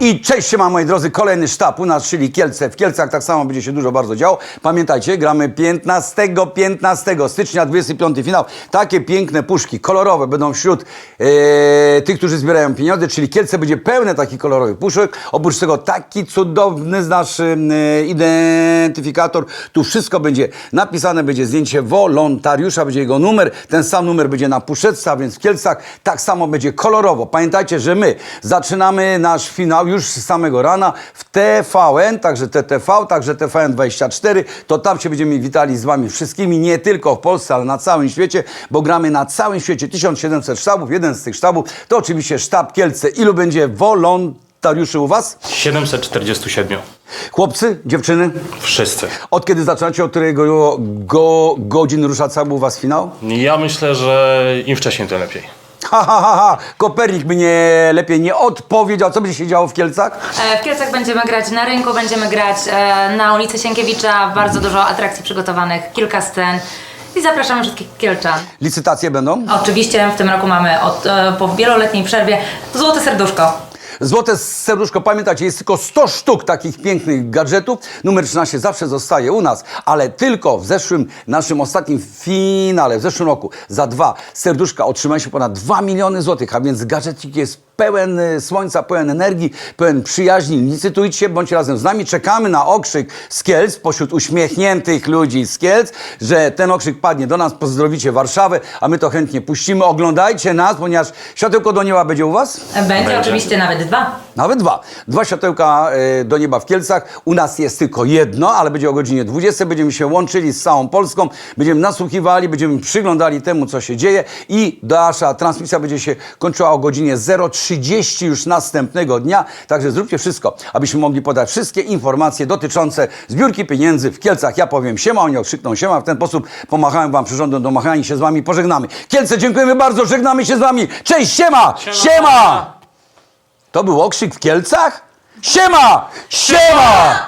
I cześć się moi drodzy, kolejny sztab u nas, czyli Kielce. W Kielcach tak samo będzie się dużo bardzo działo. Pamiętajcie, gramy 15, 15 stycznia, 25 finał. Takie piękne puszki, kolorowe będą wśród e, tych, którzy zbierają pieniądze, czyli Kielce będzie pełne takich kolorowych puszek. Oprócz tego taki cudowny nasz e, identyfikator. Tu wszystko będzie napisane, będzie zdjęcie wolontariusza, będzie jego numer. Ten sam numer będzie na puszeczce, a więc w Kielcach tak samo będzie kolorowo. Pamiętajcie, że my zaczynamy nasz finał już z samego rana w TVN, także TTV, także TVN24. To tam się będziemy witali z Wami wszystkimi, nie tylko w Polsce, ale na całym świecie, bo gramy na całym świecie 1700 sztabów. Jeden z tych sztabów to oczywiście sztab Kielce. Ilu będzie wolontariuszy u Was? 747. Chłopcy, dziewczyny? Wszyscy. Od kiedy zaczynacie, od którego go, godzin rusza cały u Was finał? Ja myślę, że im wcześniej, tym lepiej. Ha, ha, ha, ha. Kopernik by nie lepiej nie odpowiedział. Co będzie się działo w Kielcach? E, W Kielcach będziemy grać na rynku, będziemy grać e, na ulicy Sienkiewicza, bardzo dużo atrakcji przygotowanych, kilka scen i zapraszamy wszystkich Kielczan. Licytacje będą? Oczywiście w tym roku mamy od, e, po wieloletniej przerwie złote serduszko. Złote serduszko, pamiętajcie, jest tylko 100 sztuk takich pięknych gadżetów. Numer 13 zawsze zostaje u nas, ale tylko w zeszłym, naszym ostatnim finale, w zeszłym roku, za dwa serduszka otrzymaliśmy ponad 2 miliony złotych, a więc gadżecik jest pełen y, słońca, pełen energii, pełen przyjaźni. Licytujcie, bądźcie razem z nami. Czekamy na okrzyk z Kielc, pośród uśmiechniętych ludzi z Kielc, że ten okrzyk padnie do nas, pozdrowicie Warszawę, a my to chętnie puścimy. Oglądajcie nas, ponieważ światełko do nieba będzie u Was. E, Będzie. oczywiście nawet dwa. Nawet dwa. Dwa światełka e, do nieba w Kielcach. U nas jest tylko jedno, ale będzie o godzinie 20. Będziemy się łączyli z całą Polską. Będziemy nasłuchiwali, będziemy przyglądali temu, co się dzieje i nasza transmisja będzie się kończyła o godzinie 0.30 już następnego dnia. Także zróbcie wszystko, abyśmy mogli podać wszystkie informacje dotyczące zbiórki pieniędzy w Kielcach. Ja powiem siema, oni okrzykną siema. W ten sposób pomachałem wam przyrządem do machania się z wami. Pożegnamy. Kielce, dziękujemy bardzo. Żegnamy się z wami. Cześć, siema! Siema. siema! To był okrzyk w Kielcach? Siema! Siema!